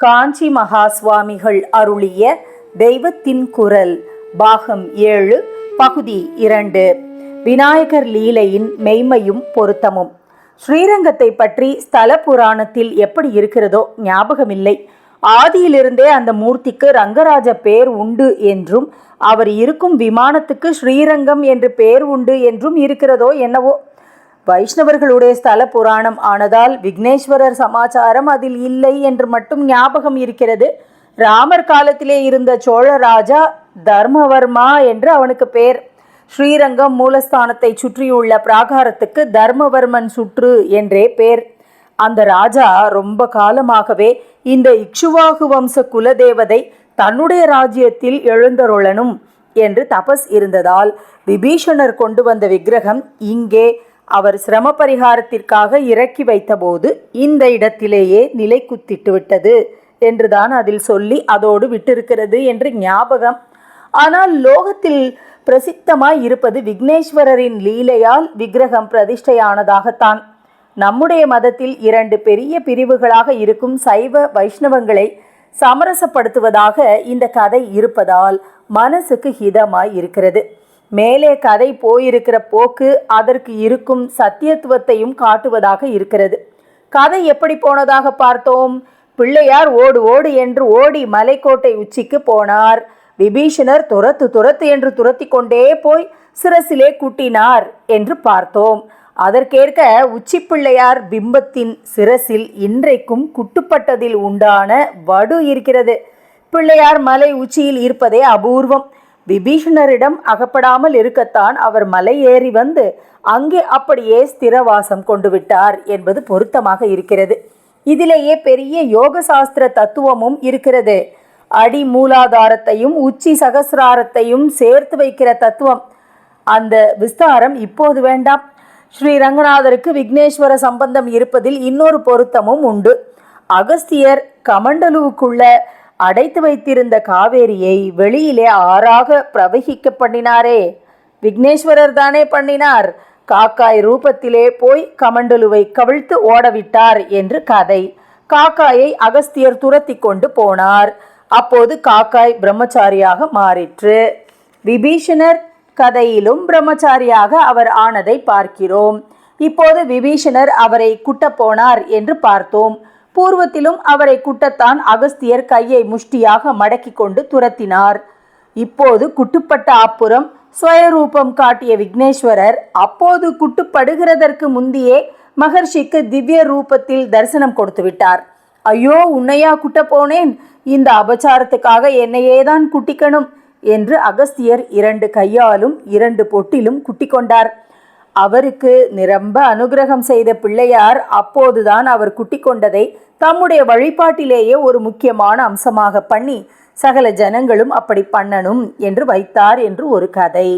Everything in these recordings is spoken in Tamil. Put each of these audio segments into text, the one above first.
காஞ்சி மகா சுவாமிகள் அருளிய தெய்வத்தின் குரல் பாகம் ஏழு பகுதி இரண்டு. விநாயகர் லீலையின் மெய்மையும் பொருத்தமும். ஸ்ரீரங்கத்தை பற்றி ஸ்தல புராணத்தில் எப்படி இருக்கிறதோ ஞாபகமில்லை. ஆதியிலிருந்தே அந்த மூர்த்திக்கு ரங்கராஜ பேர் உண்டு என்றும் அவர் இருக்கும் விமானத்துக்கு ஸ்ரீரங்கம் என்று பேர் உண்டு என்றும் இருக்கிறதோ என்னவோ வைஷ்ணவர்களுடைய ஸ்தல புராணம் ஆனதால் விக்னேஸ்வரர் சமாச்சாரம் அதில் இல்லை என்று மட்டும் ஞாபகம் இருக்கிறது. ராமர் காலத்திலே இருந்த சோழ ராஜா தர்மவர்மா என்று அவனுக்கு பேர். ஸ்ரீரங்கம் மூலஸ்தானத்தை சுற்றியுள்ள பிராகாரத்துக்கு தர்மவர்மன் சுற்று என்றே பேர். அந்த ராஜா ரொம்ப காலமாகவே இந்த இக்ஷுவாகு வம்ச குலதேவதை தன்னுடைய ராஜ்யத்தில் எழுந்தருளனும் என்று தபஸ் இருந்ததால் விபீஷணர் கொண்டு வந்த விக்கிரகம் இங்கே அவர் சிரம பரிகாரத்திற்காக இறக்கி வைத்தபோது இந்த இடத்திலேயே நிலை குத்திட்டு விட்டது என்றுதான் அதில் சொல்லி அதோடு விட்டிருக்கிறது என்று ஞாபகம். ஆனால் லோகத்தில் பிரசித்தமாய் இருப்பது விக்னேஸ்வரரின் லீலையால் விக்கிரகம் பிரதிஷ்டையானதாகத்தான். நம்முடைய மதத்தில் இரண்டு பெரிய பிரிவுகளாக இருக்கும் சைவ வைஷ்ணவங்களை சமரசப்படுத்துவதாக இந்த கதை இருப்பதால் மனசுக்கு ஹிதமாய் இருக்கிறது. மேலே கதை போயிருக்கிற போக்கு அதற்கு இருக்கும் சத்தியத்துவத்தையும் காட்டுவதாக இருக்கிறது. கதை எப்படி போனதாக பார்த்தோம்? பிள்ளையார் ஓடு ஓடு என்று ஓடி மலைக்கோட்டை உச்சிக்கு போனார். விபீஷணர் துரத்து துரத்து என்று துரத்தி கொண்டே போய் சிரசிலே குட்டினார் என்று பார்த்தோம். அதற்கேற்க உச்சி பிள்ளையார் பிம்பத்தின் சிரசில் இன்றைக்கும் குட்டுப்பட்டதில் உண்டான வடு இருக்கிறது. பிள்ளையார் மலை உச்சியில் இருப்பதே அபூர்வம். விபீஷணரிடம் அகப்படாமல் இருக்கத்தான் அவர் மலை ஏறி வந்து அங்கே அப்படியே ஸ்திரவாசம் கொண்டு விட்டார் என்பது பொருத்தமாக இருக்கிறது. இதிலேயே பெரிய யோக சாஸ்திர தத்துவமும் இருக்கிறது. அடி மூலாதாரத்தையும் உச்சி சகசிராரத்தையும் சேர்த்து வைக்கிற தத்துவம். அந்த விஸ்தாரம் இப்போது வேண்டாம். ஸ்ரீ ரங்கநாதருக்கு விக்னேஸ்வர சம்பந்தம் இருப்பதில் இன்னொரு பொருத்தமும் உண்டு. அகஸ்தியர் கமண்டலுவுக்குள்ள அடைத்து வைத்திருந்த காவேரியை வெளியிலே ஆறாக பிரவகிக்க பண்ணினாரே. விக்னேஸ்வரர் தானே பண்ணினார். காக்காய் ரூபத்திலே போய் கமண்டலுவை கவிழ்த்து ஓடவிட்டார் என்று கதை. காக்காயை அகஸ்தியர் துரத்தி கொண்டு போனார். அப்போது காக்காய் பிரம்மச்சாரியாக மாறிற்று. விபீஷணர் கதையிலும் பிரம்மச்சாரியாக அவர் ஆனதை பார்க்கிறோம். இப்போது விபீஷணர் அவரை குட்டப்போனார் என்று பார்த்தோம். பூர்வத்திலும் அவரை குட்டத்தான் அகஸ்தியர் கையை முஷ்டியாக மடக்கி கொண்டு துரத்தினார். இப்போது குட்டுப்பட்ட அப்புறம் சுயரூபம் காட்டிய விக்னேஸ்வரர் அப்போது குட்டுப்படுகிறதற்கு முந்தியே மகர்ஷிக்கு திவ்ய ரூபத்தில் தரிசனம் கொடுத்து விட்டார். ஐயோ உன்னையா குட்ட போனேன் இந்த அபச்சாரத்துக்காக என்னையே தான் குட்டிக்கணும் என்று அகஸ்தியர் இரண்டு கையாலும் இரண்டு பொட்டிலும் குட்டி கொண்டார். அவருக்கு நிரம்ப அனுகிரகம் செய்த பிள்ளையார் அப்போதுதான் அவர் குட்டி கொண்டதை தம்முடைய வழிபாட்டிலேயே ஒரு முக்கியமான அம்சமாக பண்ணி சகல ஜனங்களும் அப்படி பண்ணணும் என்று வைத்தார் என்று ஒரு கதை.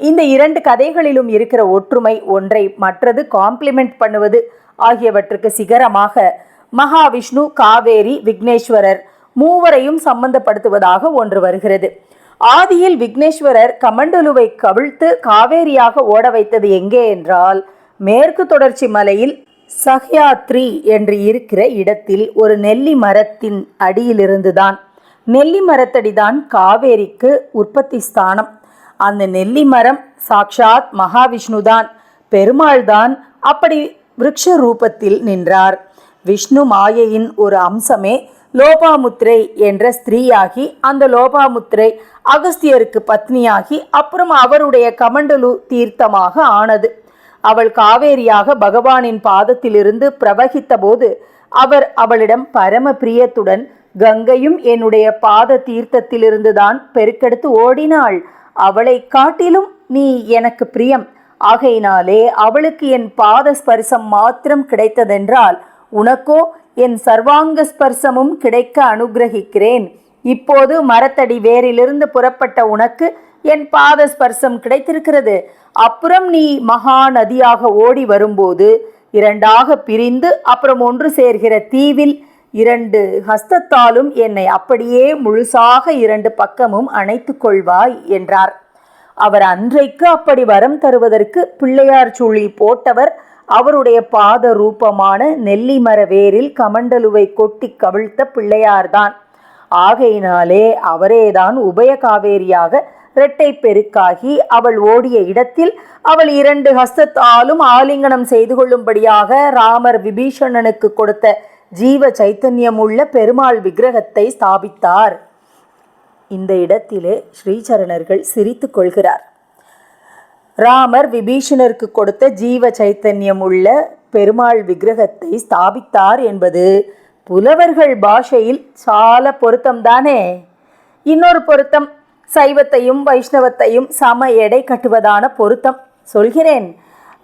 இந்த இரண்டு கதைகளிலும் இருக்கிற ஒற்றுமை ஒன்றை மற்றது காம்ப்ளிமெண்ட் பண்ணுவது ஆகியவற்றுக்கு சிகரமாக மகாவிஷ்ணு காவேரி விக்னேஸ்வரர் மூவரையும் சம்பந்தப்படுத்துவதாக ஒன்று வருகிறது. ஆதியில் விக்னேஸ்வரர் கமண்டலுவை கவிழ்த்து காவேரியாக ஓட வைத்தது எங்கே என்றால் மேற்கு தொடர்ச்சி மலையில் சஹ்யாத்ரி என்று இருக்கிற இடத்தில் ஒரு நெல்லி மரத்தின் அடியிலிருந்துதான். நெல்லி மரத்தடிதான் காவேரிக்கு உற்பத்தி ஸ்தானம். அந்த நெல்லி மரம் சாக்ஷாத் மகாவிஷ்ணுதான் பெருமாள் தான் அப்படி விருட்ச ரூபத்தில் நின்றார். விஷ்ணு மாயையின் ஒரு அம்சமே லோபாமுத்திரை என்ற ஸ்திரீயாகி அந்த லோபாமுத்திரை அகஸ்தியருக்கு பத்னியாகி அப்புறம் அவருடைய கமண்டலு தீர்த்தமாக ஆனது. அவள் காவேரியாக பகவானின் பாதத்திலிருந்து பிரவகித்த போது அவர் அவளிடம் பரம பிரியத்துடன் கங்கையும் என்னுடைய பாத தீர்த்தத்திலிருந்துதான் பெருக்கெடுத்து ஓடினாள். அவளை காட்டிலும் நீ எனக்கு பிரியம். ஆகையினாலே அவளுக்கு என் பாத ஸ்பர்சம் மாத்திரம் கிடைத்ததென்றால் உனக்கோ என் சர்வாங்க ஸ்பர்சமும் கிடைக்க அனுகிரகிக்கிறேன். இப்போது மரத்தடி வேரிலிருந்து புறப்பட்ட உனக்கு என் பாத ஸ்பர்சம் கிடைத்திருக்கிறது. அப்புறம் நீ மகா நதியாக ஓடி வரும்போது இரண்டாக பிரிந்து அப்புறம் ஒன்று சேர்கிற தீவில் இரண்டு ஹஸ்தத்தாலும் என்னை அப்படியே முழுசாக இரண்டு பக்கமும் அணைத்து கொள்வாய் என்றார். அவர் அன்றைக்கு அப்படி வரம் தருவதற்கு பிள்ளையார் சுழி போட்டவர் அவருடைய பாத ரூபமான நெல்லிமர வேரில் கமண்டலுவை கொட்டி கவிழ்த்த பிள்ளையார்தான். ஆகையினாலே அவரேதான் உபய காவேரியாக இரட்டை பெருக்காகி அவள் ஓடிய இடத்தில் அவள் இரண்டு ஹஸ்தத்தாலும் ஆலிங்கனம் செய்து கொள்ளும்படியாக ராமர் விபீஷணனுக்கு கொடுத்த ஜீவ சைத்தன்யமுள்ள பெருமாள் விக்கிரகத்தை ஸ்தாபித்தார். இந்த இடத்திலே ஸ்ரீசரணர்கள் சிரித்துக் கொள்கிறார். ராமர் விபீஷணருக்கு கொடுத்த ஜீவ சைத்தன்யம் உள்ள பெருமாள் விக்கிரகத்தை ஸ்தாபித்தார் என்பது புலவர்கள் பாஷையில் சால பொருத்தம்தானே இன்னொரு பொருத்தம் சைவத்தையும் வைஷ்ணவத்தையும் சம எடை கட்டுவதான பொருத்தம். சொல்கிறேன்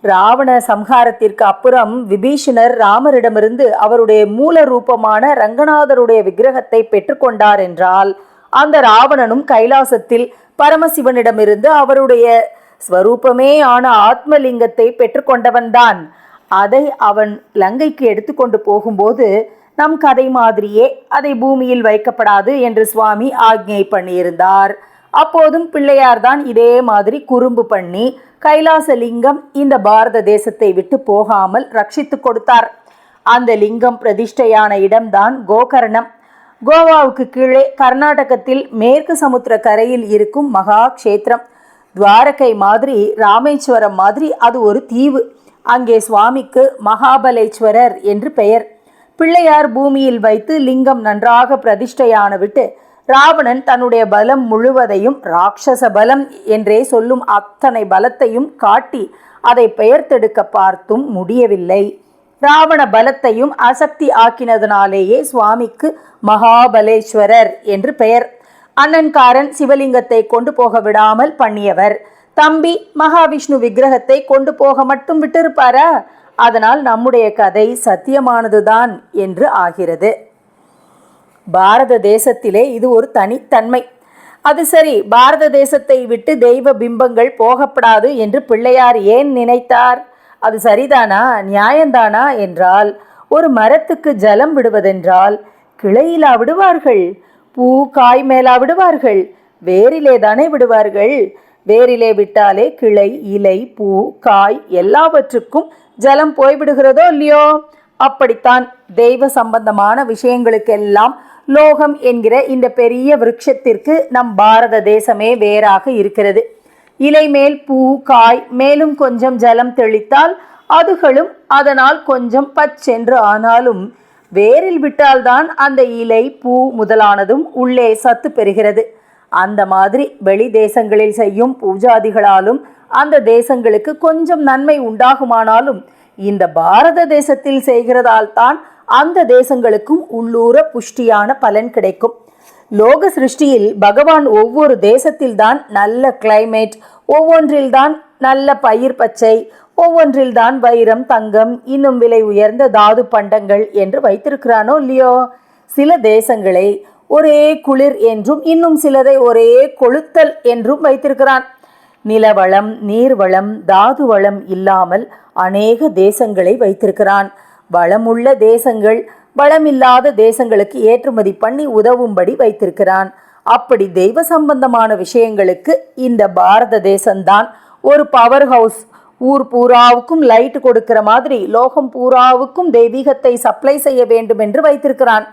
ராவண சம்ஹாரத்திற்கு அப்புறம் விபீஷணர் ராமரிடமிருந்து அவருடைய மூல ரூபமான ரங்கநாதருடைய விக்கிரகத்தை பெற்றுக்கொண்டார் என்றால் அந்த ராவணனும் கைலாசத்தில் பரமசிவனிடமிருந்து அவருடைய ஸ்வரூபமே ஆன ஆத்மலிங்கத்தை பெற்றுக்கொண்டவன்தான் அதை அவன் லங்கைக்கு எடுத்துக்கொண்டு போகும்போது நம் கதை மாதிரியே அதை பூமியில் வைக்கப்படாது என்று சுவாமி ஆக்ஞை பண்ணியிருந்தார். அப்போதும் பிள்ளையார்தான் இதே மாதிரி குறும்பு பண்ணி கைலாசலிங்கம் இந்த பாரத தேசத்தை விட்டு போகாமல் ரட்சித்து கொடுத்தார். அந்த லிங்கம் பிரதிஷ்டையான இடம்தான் கோகர்ணம். கோவாவுக்கு கீழே கர்நாடகத்தில் மேற்கு சமுத்திர கரையில் இருக்கும் மகா க்ஷேத்திரம். துவாரகை மாதிரி ராமேஸ்வரம் மாதிரி அது ஒரு தீவு. அங்கே சுவாமிக்கு மகாபலேஸ்வரர் என்று பெயர். பிள்ளையார் பூமியில் வைத்து லிங்கம் நன்றாக பிரதிஷ்டையான விட்டு ராவணன் தன்னுடைய பலம் முழுவதையும் ராட்சச பலம் என்றே சொல்லும் அத்தனை பலத்தையும் காட்டி அதை பெயர்த்தெடுக்க பார்த்தும் முடியவில்லை. ராவண பலத்தையும் அசக்தி ஆக்கினதுனாலேயே சுவாமிக்கு மகாபலேஸ்வரர் என்று பெயர். அண்ணன்காரன் சிவலிங்கத்தை கொண்டு போக விடாமல் பண்ணியவர். தம்பி மகாவிஷ்ணு விக்கிரகத்தை கொண்டு போக மட்டும் விட்டிருப்பாரா? அதனால் நம்முடைய கதை சத்தியமானதுதான் என்று ஆகிறது. பாரத தேசத்திலே இது ஒரு தனித்தன்மை. அது சரி பாரத தேசத்தை விட்டு தெய்வ பிம்பங்கள் போகப்படாது என்று பிள்ளையார் ஏன் நினைத்தார்? அது சரிதானா? நியாயந்தானா என்றால் ஒரு மரத்துக்கு ஜலம் விடுவதென்றால் கிளையிலா விடுவார்கள்? பூ காய் மேலா விடுவார்கள்? வேரிலே தானே விடுவார்கள்? வேரிலே விட்டாலே கிளை இலை பூ காய் எல்லாவற்றுக்கும் ஜலம் போய்விடுகிறதோ இல்லையோ? அப்படித்தான் தெய்வ சம்பந்தமான விஷயங்களுக்கெல்லாம் லோகம் என்கிற இந்த பெரிய விருட்சத்திற்கு நம் பாரத தேசமே வேறாக இருக்கிறது. இலை மேல் பூ காய் மேலும் கொஞ்சம் ஜலம் தெளித்தால் அதுகளும் அதனால் கொஞ்சம் பச்சென்று ஆனாலும் வேரில் விட்டால்தான் அந்த இலை பூ முதலானதும் உள்ளே சத்து பெறுகிறது. அந்த மாதிரி வெளி தேசங்களில் செய்யும் பூஜாதிகளாலும் அந்த தேசங்களுக்கு கொஞ்சம் நன்மை உண்டாகுமானாலும் இந்த பாரத தேசத்தில் செய்கிறதால் தான் அந்த தேசங்களுக்கும் உள்ளூர புஷ்டியான பலன் கிடைக்கும். லோக சிருஷ்டியில் பகவான் ஒவ்வொரு தேசத்தில்தான் நல்ல கிளைமேட் ஒவ்வொன்றில்தான் நல்ல பயிர் பச்சை ஒவ்வொன்றில்தான் வைரம் தங்கம் இன்னும் விலை உயர்ந்த தாது பண்டங்கள் என்று வைத்திருக்கிறானோ இல்லையோ? சில தேசங்களை ஒரே குளிர் என்றும் இன்னும் சிலதை ஒரே கொளுத்தல் என்றும் வைத்திருக்கிறான். நிலவளம் நீர்வளம் தாது வளம் இல்லாமல் அநேக தேசங்களை வைத்திருக்கிறான். வளமுள்ள தேசங்கள் வளமில்லாத தேசங்களுக்கு ஏற்றுமதி பண்ணி உதவும்படி வைத்திருக்கிறான். அப்படி தெய்வ சம்பந்தமான விஷயங்களுக்கு இந்த பாரத தேசம்தான் ஒரு பவர் ஹவுஸ் ஊர் பூராவுக்கும் லைட் கொடுக்கிற மாதிரி லோகம் பூராவுக்கும் தெய்வீகத்தை சப்ளை செய்ய வேண்டும் என்று வைத்திருக்கிறான்.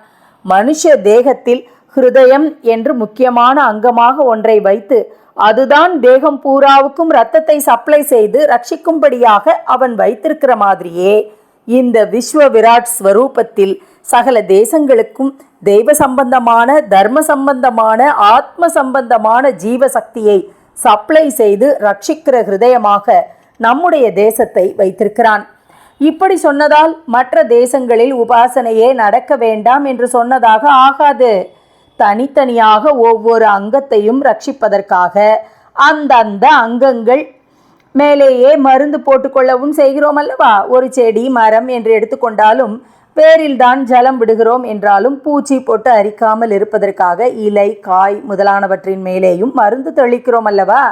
மனுஷ தேகத்தில் ஹிருதயம் என்று முக்கியமான அங்கமாக ஒன்றை வைத்து அதுதான் தேகம் பூராவுக்கும் ரத்தத்தை சப்ளை செய்து ரட்சிக்கும்படியாக அவன் வைத்திருக்கிற மாதிரியே. இந்த விஸ்வ விராட் ஸ்வரூபத்தில் சகல தேசங்களுக்கும் தெய்வ சம்பந்தமான தர்ம சம்பந்தமான ஆத்ம சம்பந்தமான ஜீவ சக்தியை சப்ளை செய்து ரட்சிக்கிற ஹிருதயமாக நம்முடைய தேசத்தை வைத்திருக்கிறான். இப்படி சொன்னதால் மற்ற தேசங்களில் உபாசனையே நடக்க வேண்டாம் என்று சொன்னதாக ஆகாது. தனித்தனியாக ஒவ்வொரு அங்கத்தையும் ரட்சிப்பதற்காக அந்தந்த அங்கங்கள். மேலேயே மருந்து போட்டுக்கொள்ளவும் செய்கிறோம் அல்லவா? ஒரு செடி மரம் என்று எடுத்துக்கொண்டாலும் வேரில்தான் ஜலம் விடுகிறோம் என்றாலும் பூச்சி போட்டு அரிக்காமல் இருப்பதற்காக இலை காய் முதலானவற்றின் மேலேயும் மருந்து தெளிக்கிறோம் அல்லவா?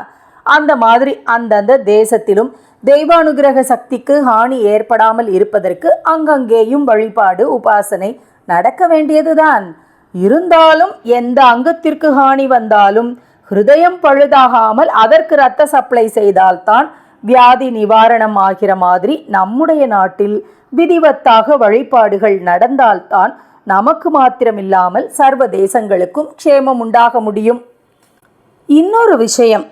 அந்த மாதிரி அந்தந்த தேசத்திலும் தெய்வானுகிரக சக்திக்கு ஹானி ஏற்படாமல் இருப்பதற்கு அங்கங்கேயும் வழிபாடு உபாசனை நடக்க வேண்டியதுதான். இருந்தாலும் எந்த அங்கத்திற்கு ஹானி வந்தாலும் ஹிருதயம் பழுதாகாமல் அதற்கு இரத்த சப்ளை செய்தால்தான் வியாதி நிவாரணம் ஆகிற மாதிரி நம்முடைய நாட்டில் விதிவத்தாக வழிபாடுகள் நடந்தால்தான் நமக்கு மாத்திரமில்லாமல் சர்வ தேசங்களுக்கும் க்ஷேமம் உண்டாக முடியும். இன்னொரு விஷயம்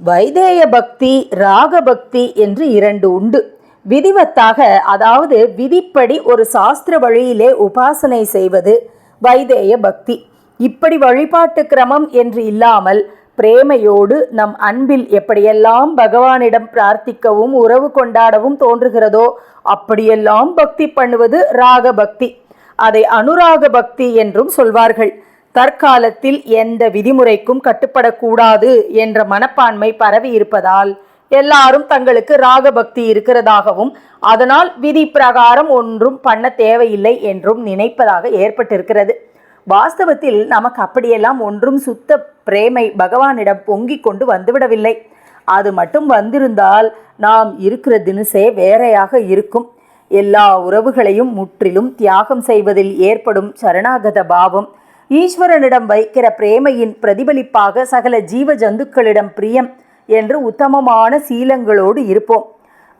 வைதேய பக்தி ராக பக்தி என்று இரண்டு உண்டு. விதிவத்தாக அதாவது விதிப்படி ஒரு சாஸ்திர வழியிலே உபாசனை செய்வது வைதேய பக்தி. இப்படி வழிபாட்டு கிரமம் என்று இல்லாமல் பிரேமையோடு நம் அன்பில் எப்படியெல்லாம் பகவானிடம் பிரார்த்திக்கவும் உறவு கொண்டாடவும் தோன்றுகிறதோ அப்படியெல்லாம் பக்தி பண்ணுவது ராக பக்தி. அதை அனுராக பக்தி என்றும் சொல்வார்கள். தற்காலத்தில் எந்த விதிமுறைக்கும் கட்டுப்படக்கூடாது என்ற மனப்பான்மை பரவி இருப்பதால் எல்லாரும் தங்களுக்கு ராகபக்தி இருக்கிறதாகவும் அதனால் விதி பிரகாரம் ஒன்றும் பண்ண தேவையில்லை என்றும் நினைப்பதாக ஏற்பட்டிருக்கிறது. வாஸ்தவத்தில் நமக்கு அப்படியெல்லாம் ஒன்றும் சுத்த பிரேமை பகவானிடம் பொங்கிக் கொண்டு வந்துவிடவில்லை. அது மட்டும் வந்திருந்தால் நாம் இருக்கிற தினசே வேறையாக இருக்கும். எல்லா உறவுகளையும் முற்றிலும் தியாகம் செய்வதில் ஏற்படும் சரணாகத பாவம். ஈஸ்வரனிடம் வைக்கிற பிரேமையின் பிரதிபலிப்பாக சகல ஜீவ ஜந்துக்களிடம் பிரியம். என்று உத்தமமான சீலங்களோடு இருப்போம்.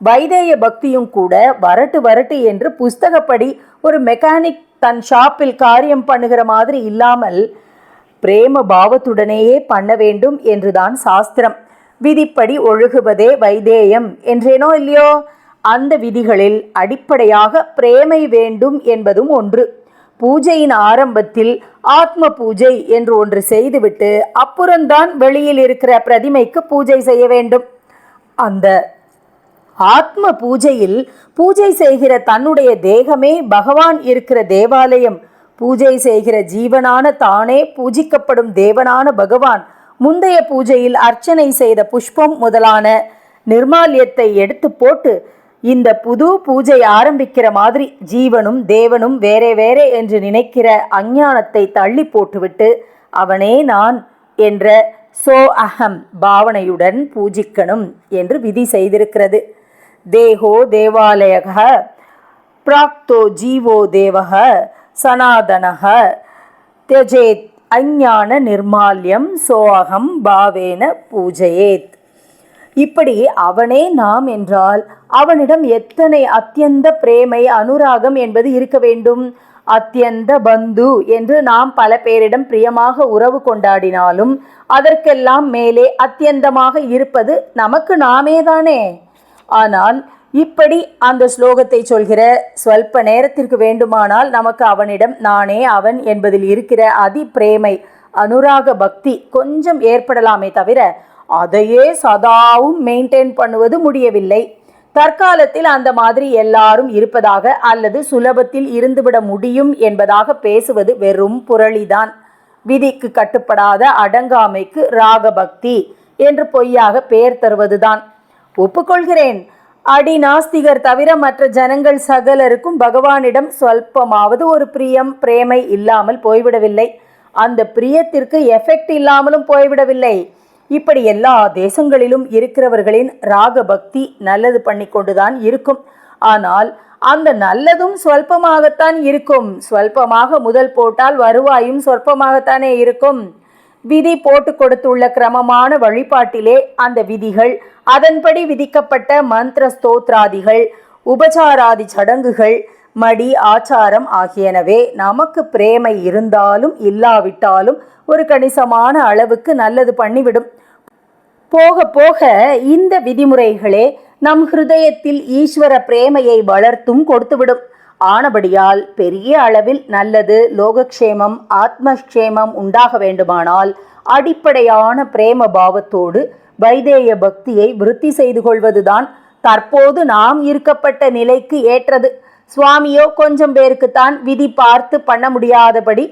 வைதேய பக்தியும் கூட வரட்டு வரட்டு என்று புஸ்தகப்படி ஒரு மெக்கானிக் தன் ஷாப்பில் காரியம் பண்ணுகிற மாதிரி இல்லாமல் பிரேம பாவத்துடனேயே பண்ண வேண்டும் என்றுதான் சாஸ்திரம். விதிப்படி ஒழுகுவதே வைதேயம் என்றேனோ இல்லையோ? அந்த விதிகளில் அடிப்படையாக பிரேமை வேண்டும் என்பதும் ஒன்று. பூஜையின் ஆரம்பத்தில் ஆத்ம பூஜை என்று ஒன்று செய்துவிட்டு அப்புறம்தான் வெளியில் இருக்கிற பிரதிமைக்கு பூஜை செய்ய வேண்டும். அந்த ஆத்ம பூஜையில் பூஜை செய்கிற தன்னுடைய தேகமே பகவான் இருக்கிற தேவாலயம். பூஜை செய்கிற ஜீவனான தானே பூஜிக்கப்படும் தேவனான பகவான். முந்தைய பூஜையில் அர்ச்சனை செய்த புஷ்பம் முதலான நிர்மால்யத்தை எடுத்து போட்டு இந்த புது பூஜை ஆரம்பிக்கிற மாதிரி ஜீவனும் தேவனும் வேறே வேறே என்று நினைக்கிற அஞ்ஞானத்தை தள்ளி போட்டுவிட்டு அவனே நான் என்ற சோ அகம் பாவனையுடன் பூஜிக்கணும் என்று விதி செய்திருக்கிறது. தேகோ தேவாலயக பிராக்தோ ஜீவோ தேவக சனாதனக தியஜேத் அஞ்ஞான நிர்மால்யம் சோஅகம் பாவேன பூஜையேத். இப்படி அவனே நாம் என்றால் அவனிடம் எத்தனை அத்தியந்த பிரேமை அனுராகம் என்பது இருக்க வேண்டும்? அத்தியந்த பந்து என்று நாம் பல பேரிடம் பிரியமாக உறவு கொண்டாடினாலும் அதற்கெல்லாம் மேலே அத்தியந்தமாக இருப்பது நமக்கு நாமே தானே ஆனால் இப்படி அந்த ஸ்லோகத்தை சொல்கிற ஸ்வல்ப நேரத்திற்கு வேண்டுமானால் நமக்கு அவனிடம் நானே அவன் என்பதில் இருக்கிற அதி பிரேமை அனுராக பக்தி கொஞ்சம் ஏற்படலாமே தவிர அதையே சதாவும் மெயின்டைன் பண்ணுவது முடியவில்லை. தற்காலத்தில் அந்த மாதிரி எல்லாரும் இருப்பதாக அல்லது சுலபத்தில் இருந்துவிட முடியும் என்பதாக பேசுவது வெறும் புரளிதான். விதிக்கு கட்டுப்படாத அடங்காமைக்கு ராகபக்தி என்று பொய்யாக பெயர் தருவதுதான். ஒப்புக்கொள்கிறேன். அடி நாஸ்திகர் தவிர மற்ற ஜனங்கள் சகலருக்கும் பகவானிடம் சொல்பமாவது ஒரு பிரியம் பிரேமை இல்லாமல் போய்விடவில்லை. அந்த பிரியத்திற்கு எஃபெக்ட் இல்லாமலும் போய்விடவில்லை. இப்படி எல்லா தேசங்களிலும் இருக்கிறவர்களின் ராக பக்தி நல்லது பண்ணி கொண்டுதான் இருக்கும். ஆனால் அந்த நல்லதும் சொல்பமாகத்தான் இருக்கும். சொல்பமாக முதல் போட்டால் வருவாயும் சொற்பமாகத்தானே இருக்கும். விதி போட்டு கொடுத்துள்ள கிரமமான வழிபாட்டிலே அந்த விதிகள் அதன்படி விதிக்கப்பட்ட மந்திர ஸ்தோத்ராதிகள் உபசாராதி சடங்குகள் மடி ஆச்சாரம் ஆகியனவே நமக்கு பிரேமை இருந்தாலும் இல்லாவிட்டாலும் ஒரு கணிசமான அளவுக்கு நல்லது பண்ணிவிடும். போக போக இந்த விதிமுறைகளே நம் ஹிருதயத்தில் ஈஸ்வர பிரேமையை வளர்த்தும் கொடுத்துவிடும். ஆனபடியால் பெரிய அளவில் நல்லது லோகக்ஷேமம் ஆத்மக்ஷேமம் உண்டாக வேண்டுமானால் அடிப்படையான பிரேம பாவத்தோடு வைதேய பக்தியை விருத்தி செய்து கொள்வதுதான் தற்போது நாம் இருக்கப்பட்ட நிலைக்கு ஏற்றது. சுவாமியோ கொஞ்சம் பேருக்குத்தான் விதி பார்த்து பண்ண முடியாதபடி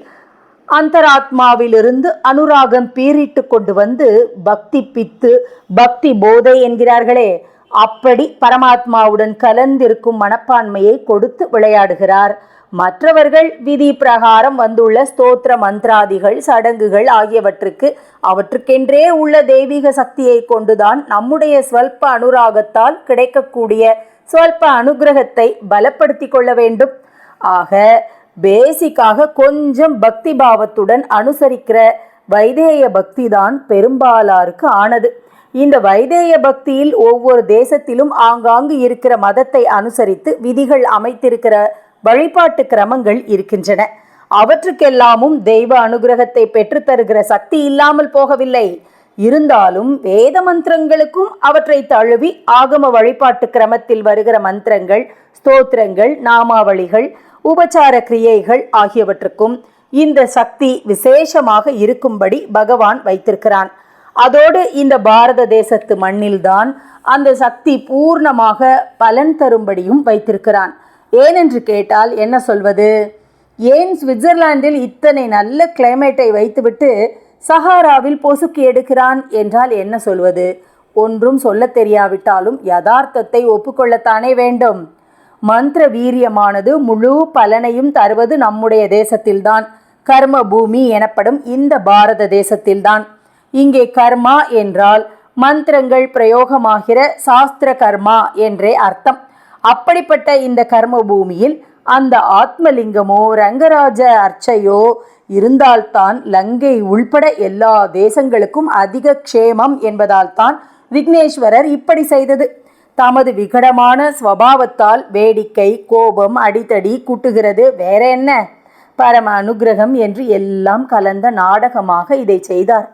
அந்தராத்மாவிலிருந்து அனுராகம் பீறிட்டு கொண்டு வந்து பக்தி பித்து பக்தி போதை என்கிறார்களே அப்படி பரமாத்மாவுடன் கலந்திருக்கும் மனப்பான்மையை கொடுத்து விளையாடுகிறார். மற்றவர்கள் விதி பிரகாரம் வந்துள்ள ஸ்தோத்திர மந்திராதிகள் சடங்குகள் ஆகியவற்றுக்கு அவற்றுக்கென்றே உள்ள தெய்வீக சக்தியை கொண்டுதான் நம்முடைய ஸ்வல்ப அனுராகத்தால் கிடைக்கக்கூடிய ஸ்வல்ப அனுகிரகத்தை பலப்படுத்தி கொள்ள வேண்டும். ஆக பேசிக்காக கொஞ்சம் பக்தி பாவத்துடன் அனுசரிக்கிற வைதேய பக்தி தான் பெரும்பாலாருக்கு ஆனது. இந்த வைதேய பக்தியில் ஒவ்வொரு தேசத்திலும் ஆங்காங்கு இருக்கிற மதத்தை அனுசரித்து விதிகள் அமைத்திருக்கிற வழிபாட்டு கிரமங்கள் இருக்கின்றன. அவற்றுக்கெல்லாமும் தெய்வ அனுகிரகத்தை பெற்றுத்தருகிற சக்தி இல்லாமல் போகவில்லை. இருந்தாலும் வேத மந்திரங்களுக்கும் அவற்றை தழுவி ஆகம வழிபாட்டு கிரமத்தில் வருகிற மந்திரங்கள் ஸ்தோத்திரங்கள் நாமாவளிகள் உபச்சார கிரியைகள் ஆகியவற்றுக்கும் இந்த சக்தி விசேஷமாக இருக்கும்படி பகவான் வைத்திருக்கிறான். அதோடு இந்த பாரத தேசத்து மண்ணில்தான் அந்த சக்தி பூர்ணமாக பலன் தரும்படியும் வைத்திருக்கிறான். ஏனென்று கேட்டால் என்ன சொல்வது? ஏன் சுவிட்சர்லாந்தில் இத்தனை நல்ல கிளைமேட்டை வைத்துவிட்டு சஹாராவில் பொசுக்கி எடுக்கிறான் என்றால் என்ன சொல்வது? ஒன்றும் சொல்லத் தெரியாவிட்டாலும் யதார்த்தத்தை ஒப்புக்கொள்ளத்தானே வேண்டும். மந்திர வீரியமானது முழு பலனையும் தருவது நம்முடைய தேசத்தில்தான். கர்ம பூமி எனப்படும் இந்த பாரத தேசத்தில்தான். இங்கே கர்மா என்றால் மந்திரங்கள் பிரயோகமாகிற சாஸ்திர கர்மா என்றே அர்த்தம். அப்படிப்பட்ட இந்த கர்ம பூமியில் அந்த ஆத்மலிங்கமோ ரங்கராஜ அர்ச்சையோ இருந்தால்தான் லங்கை உள்பட எல்லா தேசங்களுக்கும் அதிக க்ஷேமம் என்பதால்தான் விக்னேஸ்வரர் இப்படி செய்தது. தமது விகடமான ஸ்வபாவத்தால் வேடிக்கை கோபம் அடித்தடி கூட்டுகிறது. வேற என்ன? பரம அனுகிரகம் என்று எல்லாம் கலந்த நாடகமாக இதை செய்தார்.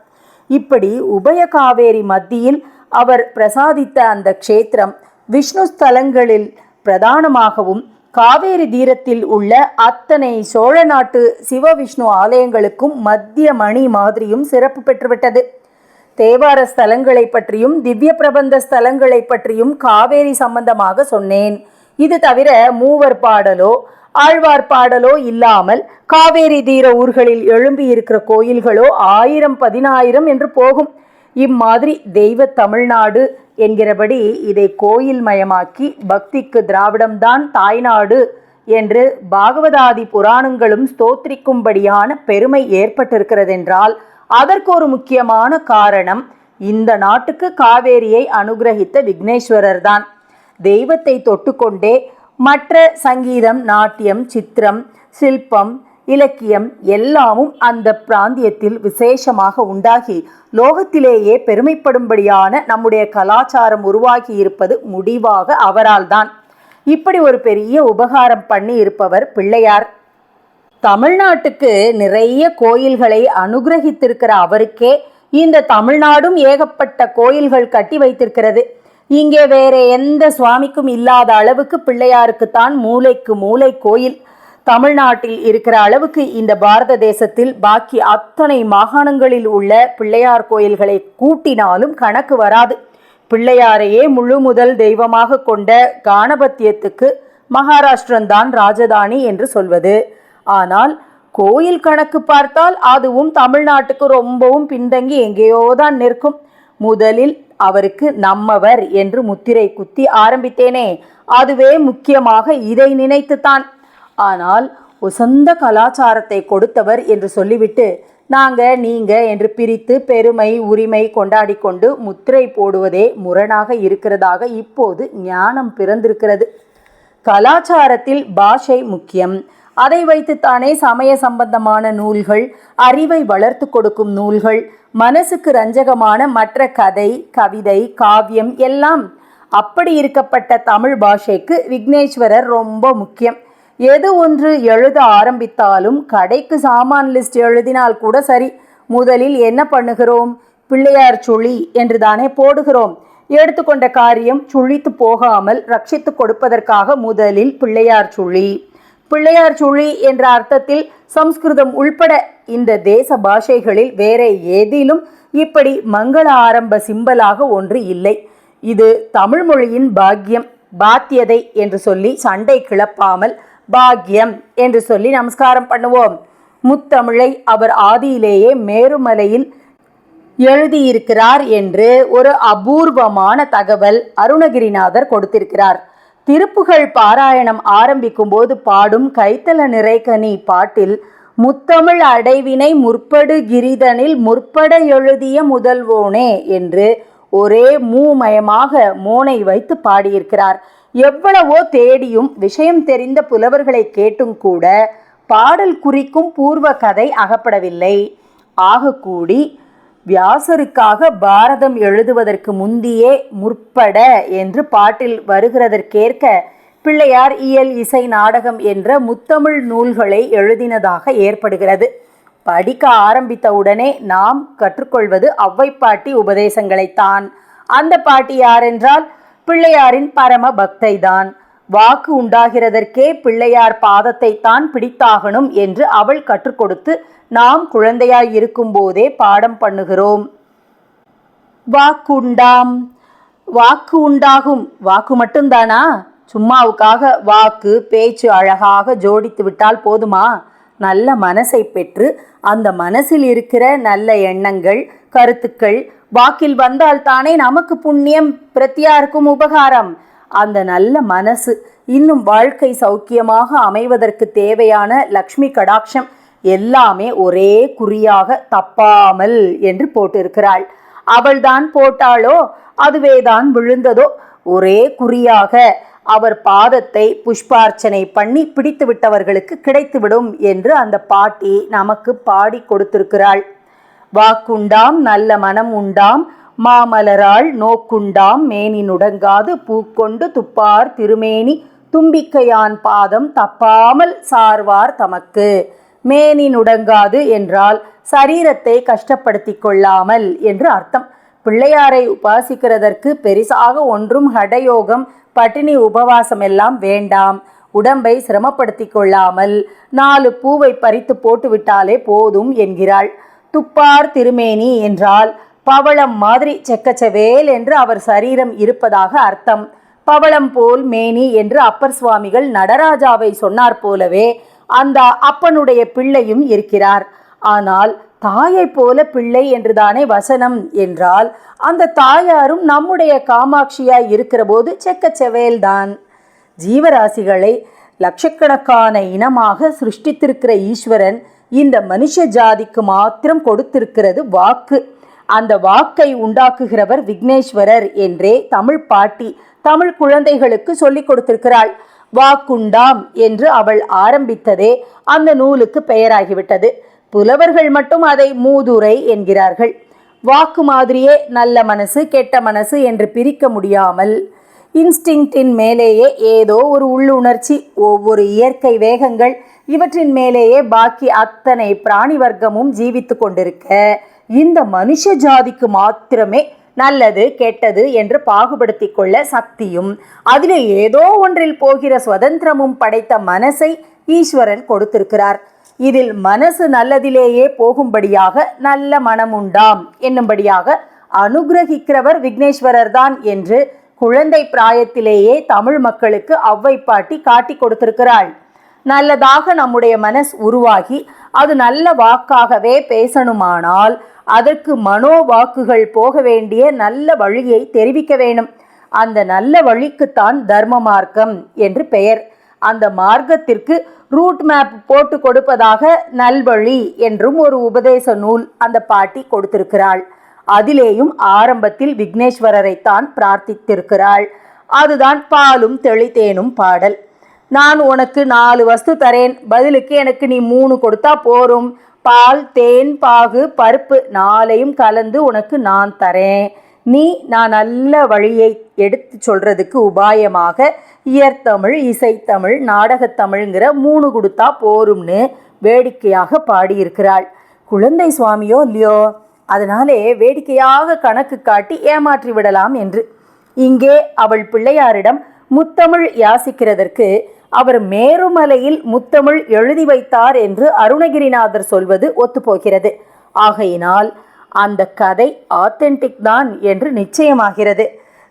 இப்படி உபய காவேரி மத்தியில் அவர் பிரசாதித்த அந்த க்ஷேத்திரம் விஷ்ணு ஸ்தலங்களில் பிரதானமாகவும் காவேரி தீரத்தில் உள்ள அத்தனை சோழ நாட்டு சிவவிஷ்ணு ஆலயங்களுக்கும் மத்திய மணி மாதிரியும் சிறப்பு பெற்றுவிட்டது. தேவார ஸ்தலங்களை பற்றியும் திவ்ய பிரபந்த ஸ்தலங்களை பற்றியும் காவேரி சம்பந்தமாக சொன்னேன். இது தவிர மூவர் பாடலோ ஆழ்வார் பாடலோ இல்லாமல் காவேரி தீர ஊர்களில் எழும்பி இருக்கிற கோயில்களோ ஆயிரம் பதினாயிரம் என்று போகும். இம்மாதிரி தெய்வ தமிழ்நாடு என்கிறபடி இதை கோயில் மயமாக்கி பக்திக்கு திராவிடம்தான் தாய்நாடு என்று பாகவதாதி புராணங்களும் ஸ்தோத்திரிக்கும்படியான பெருமை ஏற்பட்டிருக்கிறதென்றால் அதற்கு ஒரு முக்கியமான காரணம் இந்த நாட்டுக்கு காவேரியை அனுகிரகித்த விக்னேஸ்வரர் தான் தெய்வத்தை தொட்டுக்கொண்டே மற்ற சங்கீதம் நாட்டியம் சித்திரம் சில்பம் இலக்கியம் எல்லாமும் அந்த பிராந்தியத்தில் விசேஷமாக உண்டாகி லோகத்திலேயே பெருமைப்படும்படியான நம்முடைய கலாச்சாரம் உருவாகி இருப்பது முடிவாக அவரால்தான். இப்படி ஒரு பெரிய உபகாரம் பண்ணி இருப்பவர் பிள்ளையார். தமிழ்நாட்டுக்கு நிறைய கோயில்களை அனுகிரகித்திருக்கிற அவருக்கே இந்த தமிழ்நாடும் ஏகப்பட்ட கோயில்கள் கட்டி வைத்திருக்கிறது. இங்கே வேற எந்த சுவாமிக்கும் இல்லாத அளவுக்கு பிள்ளையாருக்குத்தான் மூளைக்கு மூளை கோயில். தமிழ்நாட்டில் இருக்கிற அளவுக்கு இந்த பாரத தேசத்தில் பாக்கி அத்தனை மாகாணங்களில் உள்ள பிள்ளையார் கோயில்களை கூட்டினாலும் கணக்கு வராது. பிள்ளையாரையே முழு முதல் தெய்வமாக கொண்ட காணபத்தியத்துக்கு மகாராஷ்டிரம்தான் ராஜதானி என்று சொல்வது. ஆனால் கோயில் கணக்கு பார்த்தால் அதுவும் தமிழ்நாட்டுக்கு ரொம்பவும் பின்தங்கி எங்கேயோ தான் நிற்கும். முதலில் அவருக்கு நம்மவர் என்று முத்திரை குத்தி ஆரம்பித்தேனே. அதுவே முக்கியமாக இதை நினைத்துத்தான். ஆனால் உசந்த கலாச்சாரத்தை கொடுத்தவர் என்று சொல்லிவிட்டு நாங்க நீங்க என்று பிரித்து பெருமை உரிமை கொண்டாடி கொண்டு முத்திரை போடுவதே முரணாக இருக்கிறதாக இப்போது ஞானம் பிறந்திருக்கிறது. கலாச்சாரத்தில் பாஷை முக்கியம். அதை வைத்துத்தானே சமய சம்பந்தமான நூல்கள் அறிவை வளர்த்து கொடுக்கும் நூல்கள் மனசுக்கு ரஞ்சகமான மற்ற கதை கவிதை காவியம் எல்லாம். அப்படி இருக்கப்பட்ட தமிழ் பாஷைக்கு விக்னேஸ்வரர் ரொம்ப முக்கியம். எது ஒன்று எழுத ஆரம்பித்தாலும் கடைக்கு சாமான் லிஸ்ட் எழுதினால் கூட சரி முதலில் என்ன பண்ணுகிறோம்? பிள்ளையார் சுழி என்று தானே போடுகிறோம். எடுத்துக்கொண்ட காரியம் சுழித்து போகாமல் ரட்சித்து கொடுப்பதற்காக முதலில் பிள்ளையார் சுழி. பிள்ளையார் சுழி என்ற அர்த்தத்தில் சம்ஸ்கிருதம் உள்பட இந்த தேச பாஷைகளில் வேற ஏதிலும் இப்படி மங்கள ஆரம்ப சிம்பலாக ஒன்று இல்லை. இது தமிழ் மொழியின் பாக்கியம் பாத்தியதை என்று சொல்லி சண்டை கிளப்பாமல் பாக்கியம் என்று சொல்லி நமஸ்காரம் பண்ணுவோம். முத்தமிழை அவர் ஆதியிலேயே மேருமலையில் எழுதியிருக்கிறார் என்று ஒரு அபூர்வமான தகவல் அருணகிரிநாதர் கொடுத்திருக்கிறார். திருப்புகழ் பாராயணம் ஆரம்பிக்கும் போது பாடும் கைத்தல நிறைகனி பாட்டில் முத்தமிழ் அடைவினை முற்படு கிரிதனில் முற்பட எழுதிய முதல்வோனே என்று ஒரே மூமயமாக மோனை வைத்து பாடியிருக்கிறார். எவ்வளவோ தேடியும் விஷயம் தெரிந்த புலவர்களை கேட்டும் கூட பாடல் குறிக்கும் பூர்வ கதை அகப்படவில்லை. ஆகக்கூடி வியாசருக்காக பாரதம் எழுதுவதற்கு முந்தியே முற்பட என்று பாட்டில் வருகிறதற்கேற்க பிள்ளையார் இயல் இசை நாடகம் என்ற முத்தமிழ் நூல்களை எழுதினதாக ஏற்படுகிறது. படிக்க ஆரம்பித்தவுடனே நாம் கற்றுக்கொள்வது ஔவைப்பாட்டி உபதேசங்களைத்தான். அந்த பாட்டி யாரென்றால் பிள்ளையாரின் பரம பக்தைதான். வாக்கு உண்டாகிறதற்கே பிள்ளையார் பாதத்தை தான் பிடித்தாகணும் என்று அவள் கற்றுக் கொடுத்து நாம் குழந்தையாய் இருக்கும்போதே பாடம் பண்ணுகிறோம். வாக்குண்டாம். வாக்கு உண்டாகும். வாக்கு மட்டும்தானா? சும்மாவுக்காக வாக்கு பேச்சு அழகாக ஜோடித்து விட்டால் போதுமா? நல்ல மனசை பெற்று அந்த மனசில் இருக்கிற நல்ல எண்ணங்கள் கருத்துக்கள் வாக்கில் வந்தால் தானே நமக்கு புண்ணியம் பிரத்தியாருக்கும் உபகாரம். அந்த நல்ல மனசு இன்னும் வாழ்க்கை சௌக்கியமாக அமைவதற்கு தேவையான லக்ஷ்மி கடாட்சம் எல்லாமே ஒரே குறியாக தப்பாமல் என்று போட்டிருக்கிறாள். அவள்தான் போட்டாளோ அதுவேதான் விழுந்ததோ ஒரே குறியாக அவர் பாதத்தை புஷ்பார்ச்சனை பண்ணி பிடித்து விட்டவர்களுக்கு கிடைத்துவிடும் என்று அந்த பாட்டி நமக்கு பாடி கொடுத்திருக்கிறாள். வாக்குண்டாம் நல்ல மனம் உண்டாம் மாமலரால் நோக்குண்டாம் மேனி நுடங்காது பூக்கொண்டு துப்பார் திருமேனி தும்பிக்கையான் பாதம் தப்பாமல் சார்வார் தமக்கு. மேனி நுடங்காது என்றால் சரீரத்தை கஷ்டப்படுத்தி கொள்ளாமல் என்று அர்த்தம். பிள்ளையாரை உபாசிக்கிறதற்கு பெரிசாக ஒன்றும் ஹடயோகம் பட்டினி உபவாசம் எல்லாம் வேண்டாம். உடம்பை சிரமப்படுத்திக் கொள்ளாமல் நாலு பூவை பறித்து போட்டுவிட்டாலே போதும் என்கிறாள். துப்பார் திருமேனி என்றால் பவளம் மாதிரி செக்கச்சவேல் என்று அவர் சரீரம் இருப்பதாக அர்த்தம். பவளம் போல் மேனி என்று அப்பர் சுவாமிகள் நடராஜாவை சொன்னார் போலவே அந்த அப்பனுடைய பிள்ளையும் இருக்கிறார். ஆனால் தாயைப் போல பிள்ளை என்றுதானே வசனம் என்றால் அந்த தாயாரும் நம்முடைய காமாட்சியாய் இருக்கிற போது செக்கச்செவேல்தான். ஜீவராசிகளை லட்சக்கணக்கான இனமாக சிருஷ்டித்திருக்கிற ஈஸ்வரன் இந்த மனுஷ ஜாதிக்கு மாத்திரம் கொடுத்திருக்கிறது வாக்கு. அந்த வாக்கை உண்டாக்குகிறவர் விக்னேஸ்வரர் என்றே தமிழ் பாட்டி தமிழ் குழந்தைகளுக்கு சொல்லிக் கொடுத்திருக்கிறாள். வாக்குண்டாம் என்று அவள் ஆரம்பித்ததே அந்த நூலுக்கு பெயராகிவிட்டது. புலவர்கள் மட்டும் அதை மூதுரை என்கிறார்கள். வாக்கு மாதிரியே நல்ல மனசு கெட்ட மனசு என்று பிரிக்க முடியாமல் இன்ஸ்டிங்டின் மேலேயே ஏதோ ஒரு உள்ளுணர்ச்சி ஒவ்வொரு இயற்கை வேகங்கள் இவற்றின் மேலேயே பாக்கி அத்தனை பிராணி வர்க்கமும் ஜீவித்து கொண்டிருக்க இந்த மனுஷ ஜாதிக்கு மாத்திரமே நல்லது கெட்டது என்று பாகுபடுத்தி கொள்ள சக்தியும் அதில் ஏதோ ஒன்றில் போகிற சுதந்திரமும் படைத்த மனசை ஈஸ்வரன் கொடுத்திருக்கிறார். இதில் மனசு நல்லதிலேயே போகும்படியாக நல்ல மனம் உண்டாம் என்னும்படியாக அனுகிரகிக்கிறவர் விக்னேஸ்வரர் தான் என்று குழந்தை பிராயத்திலேயே தமிழ் மக்களுக்கு அவ்வை பாட்டி காட்டி கொடுத்திருக்கிறாள். நல்லதாக நம்முடைய மனஸ் உருவாகி அது நல்ல வாக்காகவே பேசணுமானால் அதற்கு மனோ வாக்குகள் போக வேண்டிய நல்ல வழியை தெரிவிக்க வேணும் அந்த நல்ல வழிக்குத்தான் தர்ம மார்க்கம் என்று பெயர். அந்த மார்க்கத்திற்கு ரூட் மேப் போட்டு கொடுப்பதாக நல்வழி என்றும் ஒரு உபதேச நூல் அந்த பாட்டி கொடுத்திருக்கிறாள். அதிலேயும் ஆரம்பத்தில் விக்னேஸ்வரரைத்தான் பிரார்த்தித்திருக்கிறாள். அதுதான் பாலும் தெளித்தேனும் பாடல். நான் உனக்கு நாலு வஸ்து தரேன். பதிலுக்கு எனக்கு நீ மூணு கொடுத்தா போரும். பால் தேன் பாகு பருப்பு நாளையும் கலந்து உனக்கு நான் தரேன். நீ நான் நல்ல வழியை எடுத்து சொல்றதுக்கு உபாயமாக இயற்தமிழ் இசைத்தமிழ் நாடகத்தமிழ்ங்கிற மூணு கொடுத்தா போரும்னு வேடிக்கையாக பாடியிருக்கிறாள். குழந்தை சுவாமியோ இல்லையோ அதனாலே வேடிக்கையாக கணக்கு காட்டி ஏமாற்றி விடலாம் என்று. இங்கே அவள் பிள்ளையாரிடம் முத்தமிழ் யாசிக்கிறதற்கு அவர் மேருமலையில் முத்தமிழ் எழுதி வைத்தார் என்று அருணகிரிநாதர் சொல்வது ஒத்துப்போகிறது. ஆகையினால் அந்த கதை ஆத்தென்டிக் தான் என்று நிச்சயமாகிறது.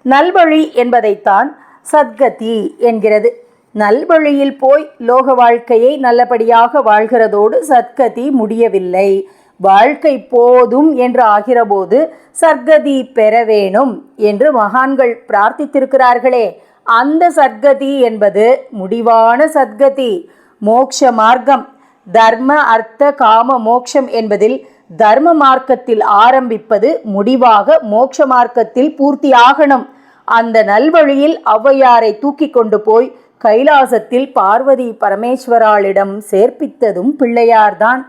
நல்வழி என்பதைத்தான் சத்கதி என்கிறது. நல்வழியில் போய் லோக வாழ்க்கையை நல்லபடியாக வாழ்கிறதோடு சத்கதி முடியவில்லை. வாழ்க்கை போதும் என்று ஆகிறபோது சர்க்கதி பெற வேணும் என்று மகான்கள் பிரார்த்தித்திருக்கிறார்களே. அந்த சத்கதி என்பது முடிவான சத்கதி. மோக்ஷ மார்க்கம். தர்ம அர்த்த காம மோக்ஷம் என்பதில் தர்ம மார்க்கத்தில் ஆரம்பிப்பது முடிவாக மோட்ச மார்க்கத்தில் பூர்த்தியாகணும். அந்த நல்வழியில் ஔவையாரை தூக்கி கொண்டு போய் கைலாசத்தில் பார்வதி பரமேஸ்வராளிடம் சேர்ப்பித்ததும் பிள்ளையார்தான்.